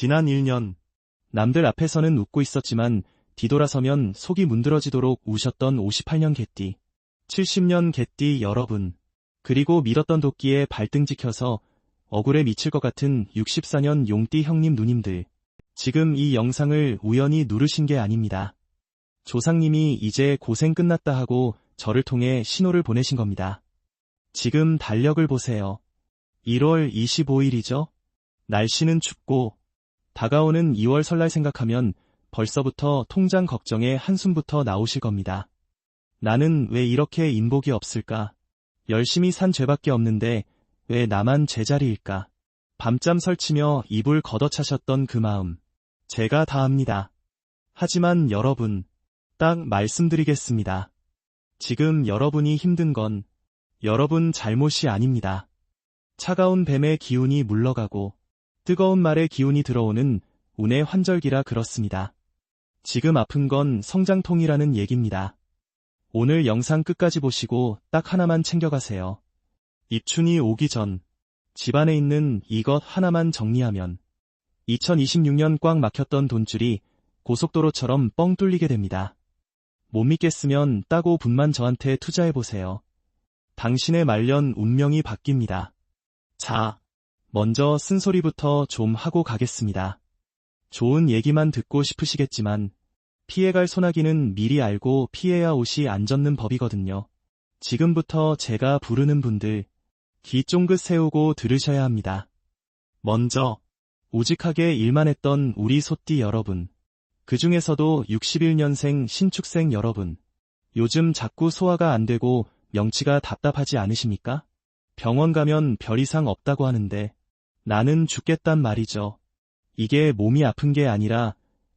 지난 1년, 남들 앞에서는 웃고 있었지만 뒤돌아서면 속이 문드러지도록 우셨던 58년 개띠, 70년 개띠 여러분, 그리고 밀었던 도끼에 발등 찍혀서 억울에 미칠 것 같은 64년 용띠 형님 누님들. 지금 이 영상을 우연히 누르신 게 아닙니다. 조상님이 이제 고생 끝났다 하고 저를 통해 신호를 보내신 겁니다. 지금 달력을 보세요. 1월 25일이죠? 날씨는 춥고 다가오는 2월 설날 생각하면 벌써부터 통장 걱정에 한숨부터 나오실 겁니다. 나는 왜 이렇게 인복이 없을까? 열심히 산 죄밖에 없는데 왜 나만 제자리일까? 밤잠 설치며 이불 걷어차셨던 그 마음. 제가 다 압니다. 하지만 여러분, 딱 말씀드리겠습니다. 지금 여러분이 힘든 건 여러분 잘못이 아닙니다. 차가운 뱀의 기운이 물러가고 뜨거운 말의 기운이 들어오는 운의 환절기라 그렇습니다. 지금 아픈 건 성장통이라는 얘기입니다. 오늘 영상 끝까지 보시고 딱 하나만 챙겨가세요. 입춘이 오기 전 집안에 있는 이것 하나만 정리하면 2026년 꽉 막혔던 돈줄이 고속도로처럼 뻥 뚫리게 됩니다. 못 믿겠으면 따고 분만 저한테 투자해보세요. 당신의 말년 운명이 바뀝니다. 자, 먼저 쓴소리부터 좀 하고 가겠습니다. 좋은 얘기만 듣고 싶으시겠지만 피해갈 소나기는 미리 알고 피해야 옷이 안 젖는 법이거든요. 지금부터 제가 부르는 분들 귀 쫑긋 세우고 들으셔야 합니다. 먼저 우직하게 일만 했던 우리 소띠 여러분. 그 중에서도 61년생 신축생 여러분. 요즘 자꾸 소화가 안 되고 명치가 답답하지 않으십니까? 병원 가면 별 이상 없다고 하는데 나는 죽겠단 말이죠. 이게 몸이 아픈 게 아니라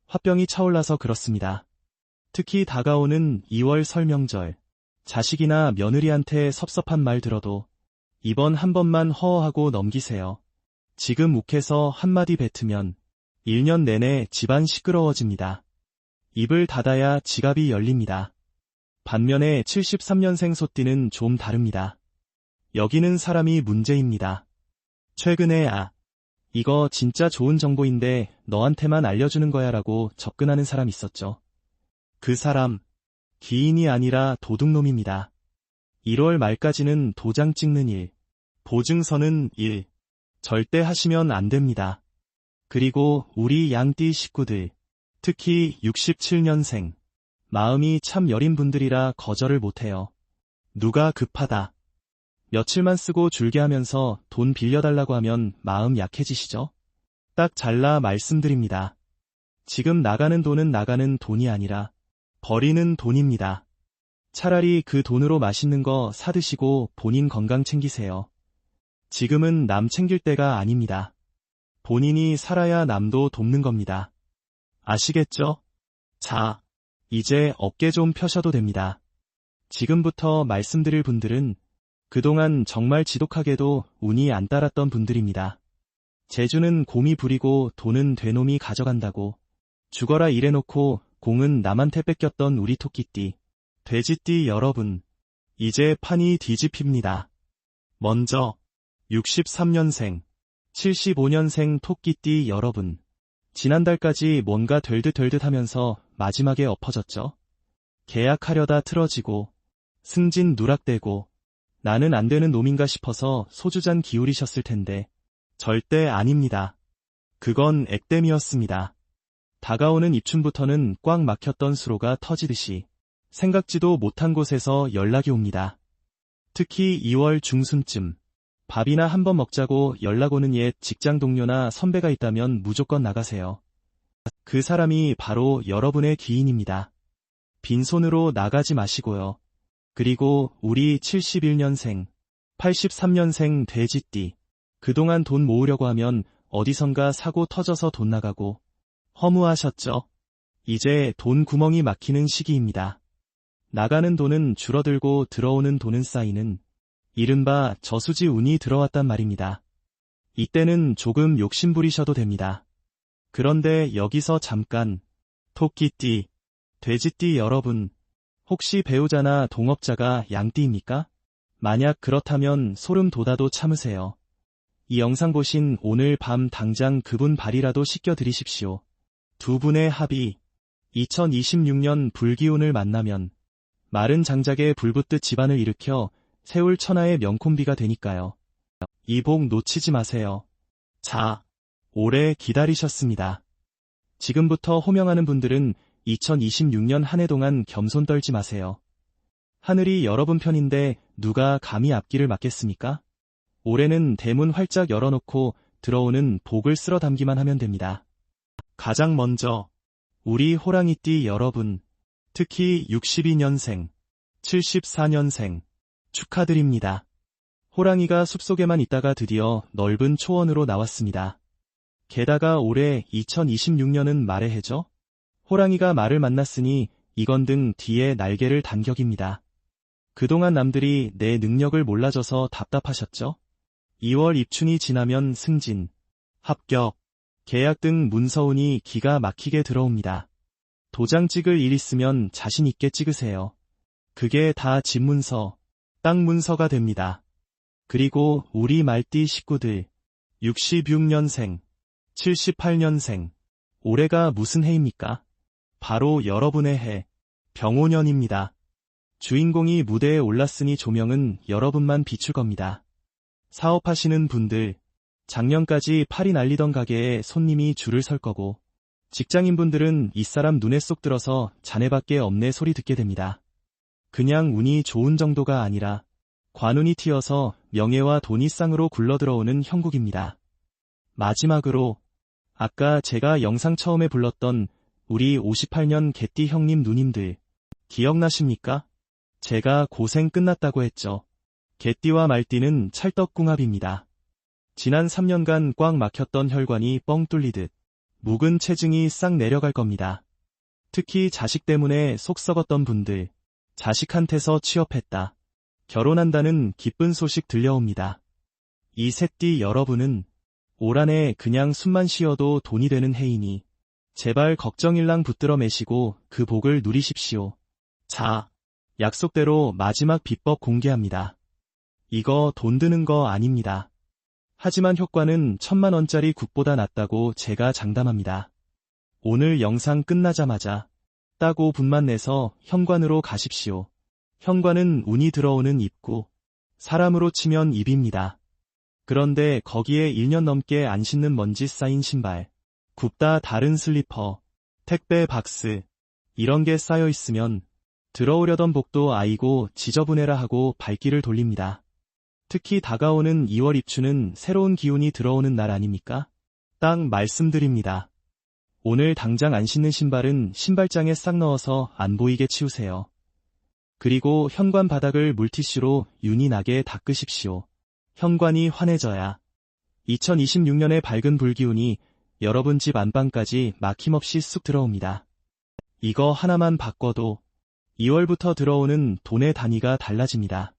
화병이 차올라서 그렇습니다. 특히 다가오는 2월 설명절. 자식이나 며느리한테 섭섭한 말 들어도 이번 한 번만 허허하고 넘기세요. 지금 욱해서 한마디 뱉으면 1년 내내 집안 시끄러워집니다. 입을 닫아야 지갑이 열립니다. 반면에 73년생 소띠는 좀 다릅니다. 여기는 사람이 문제입니다. 최근에 아, 이거 진짜 좋은 정보인데 너한테만 알려주는 거야 라고 접근하는 사람 있었죠. 그 사람, 기인이 아니라 도둑놈입니다. 1월 말까지는 도장 찍는 일, 보증서는 일, 절대 하시면 안 됩니다. 그리고 우리 양띠 식구들, 특히 67년생, 마음이 참 여린 분들이라 거절을 못해요. 누가 급하다. 며칠만 쓰고 줄게 하면서 돈 빌려달라고 하면 마음 약해지시죠? 딱 잘라 말씀드립니다. 지금 나가는 돈은 나가는 돈이 아니라 버리는 돈입니다. 차라리 그 돈으로 맛있는 거 사드시고 본인 건강 챙기세요. 지금은 남 챙길 때가 아닙니다. 본인이 살아야 남도 돕는 겁니다. 아시겠죠? 자, 이제 어깨 좀 펴셔도 됩니다. 지금부터 말씀드릴 분들은 그동안 정말 지독하게도 운이 안 따랐던 분들입니다. 재주는 곰이 부리고 돈은 되놈이 가져간다고 죽어라 이래놓고 공은 남한테 뺏겼던 우리 토끼띠, 돼지띠 여러분, 이제 판이 뒤집힙니다. 먼저 63년생, 75년생 토끼띠 여러분. 지난달까지 뭔가 덜듯덜듯 하면서 마지막에 엎어졌죠. 계약하려다 틀어지고, 승진 누락되고, 나는 안 되는 놈인가 싶어서 소주잔 기울이셨을 텐데, 절대 아닙니다. 그건 액땜이었습니다. 다가오는 입춘부터는 꽉 막혔던 수로가 터지듯이 생각지도 못한 곳에서 연락이 옵니다. 특히 2월 중순쯤 밥이나 한번 먹자고 연락 오는 옛 직장 동료나 선배가 있다면 무조건 나가세요. 그 사람이 바로 여러분의 기인입니다. 빈손으로 나가지 마시고요. 그리고 우리 71년생, 83년생 돼지띠. 그동안 돈 모으려고 하면 어디선가 사고 터져서 돈 나가고 허무하셨죠? 이제 돈 구멍이 막히는 시기입니다. 나가는 돈은 줄어들고 들어오는 돈은 쌓이는 이른바 저수지 운이 들어왔단 말입니다. 이때는 조금 욕심부리셔도 됩니다. 그런데 여기서 잠깐 토끼띠, 돼지띠 여러분, 혹시 배우자나 동업자가 양띠입니까? 만약 그렇다면 소름 돋아도 참으세요. 이 영상 보신 오늘 밤 당장 그분 발이라도 씻겨드리십시오. 두 분의 합의. 2026년 불기운을 만나면 마른 장작에 불붙듯 집안을 일으켜 세울 천하의 명콤비가 되니까요. 이 복 놓치지 마세요. 자, 오래 기다리셨습니다. 지금부터 호명하는 분들은 2026년 한 해 동안 겸손 떨지 마세요. 하늘이 여러분 편인데 누가 감히 앞길을 막겠습니까? 올해는 대문 활짝 열어놓고 들어오는 복을 쓸어 담기만 하면 됩니다. 가장 먼저 우리 호랑이띠 여러분, 특히 62년생, 74년생 축하드립니다. 호랑이가 숲속에만 있다가 드디어 넓은 초원으로 나왔습니다. 게다가 올해 2026년은 말의 해죠? 호랑이가 말을 만났으니 이건 등 뒤에 날개를 단격입니다. 그동안 남들이 내 능력을 몰라줘서 답답하셨죠? 2월 입춘이 지나면 승진, 합격, 계약 등 문서운이 기가 막히게 들어옵니다. 도장 찍을 일 있으면 자신 있게 찍으세요. 그게 다 집문서, 땅 문서가 됩니다. 그리고 우리 말띠 식구들 66년생, 78년생 올해가 무슨 해입니까? 바로 여러분의 해, 병오년입니다. 주인공이 무대에 올랐으니 조명은 여러분만 비출 겁니다. 사업하시는 분들, 작년까지 팔이 날리던 가게에 손님이 줄을 설 거고, 직장인분들은 이 사람 눈에 쏙 들어서 자네밖에 없네 소리 듣게 됩니다. 그냥 운이 좋은 정도가 아니라 관운이 튀어서 명예와 돈이 쌍으로 굴러들어오는 형국입니다. 마지막으로 아까 제가 영상 처음에 불렀던 우리 58년 개띠 형님 누님들 기억나십니까? 제가 고생 끝났다고 했죠. 개띠와 말띠는 찰떡궁합입니다. 지난 3년간 꽉 막혔던 혈관이 뻥 뚫리듯 묵은 체증이 싹 내려갈 겁니다. 특히 자식 때문에 속 썩었던 분들, 자식한테서 취업했다. 결혼한다는 기쁜 소식 들려옵니다. 이 셋띠 여러분은 올 한해 그냥 숨만 쉬어도 돈이 되는 해이니 제발 걱정일랑 붙들어 매시고 그 복을 누리십시오. 자, 약속대로 마지막 비법 공개합니다. 이거 돈 드는 거 아닙니다. 하지만 효과는 천만 원짜리 국보다 낫다고 제가 장담합니다. 오늘 영상 끝나자마자 따고 분만 내서 현관으로 가십시오. 현관은 운이 들어오는 입구, 사람으로 치면 입입니다. 그런데 거기에 1년 넘게 안 신는 먼지 쌓인 신발, 굽다 다른 슬리퍼, 택배 박스, 이런 게 쌓여 있으면 들어오려던 복도 아이고 지저분해라 하고 발길을 돌립니다. 특히 다가오는 2월 입추는 새로운 기운이 들어오는 날 아닙니까? 딱 말씀드립니다. 오늘 당장 안 신는 신발은 신발장에 싹 넣어서 안 보이게 치우세요. 그리고 현관 바닥을 물티슈로 윤이 나게 닦으십시오. 현관이 환해져야 2026년의 밝은 불기운이 여러분 집 안방까지 막힘없이 쑥 들어옵니다. 이거 하나만 바꿔도 2월부터 들어오는 돈의 단위가 달라집니다.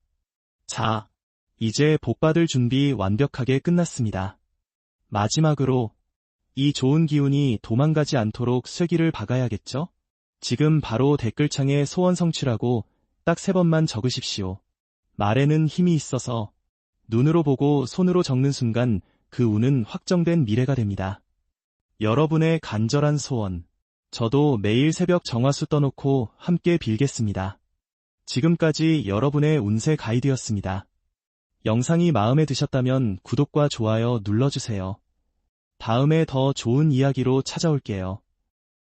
자, 이제 복받을 준비 완벽하게 끝났습니다. 마지막으로 이 좋은 기운이 도망가지 않도록 쐐기를 박아야겠죠? 지금 바로 댓글창에 소원 성취라고 딱 세 번만 적으십시오. 말에는 힘이 있어서 눈으로 보고 손으로 적는 순간 그 운은 확정된 미래가 됩니다. 여러분의 간절한 소원. 저도 매일 새벽 정화수 떠놓고 함께 빌겠습니다. 지금까지 여러분의 운세 가이드였습니다. 영상이 마음에 드셨다면 구독과 좋아요 눌러주세요. 다음에 더 좋은 이야기로 찾아올게요.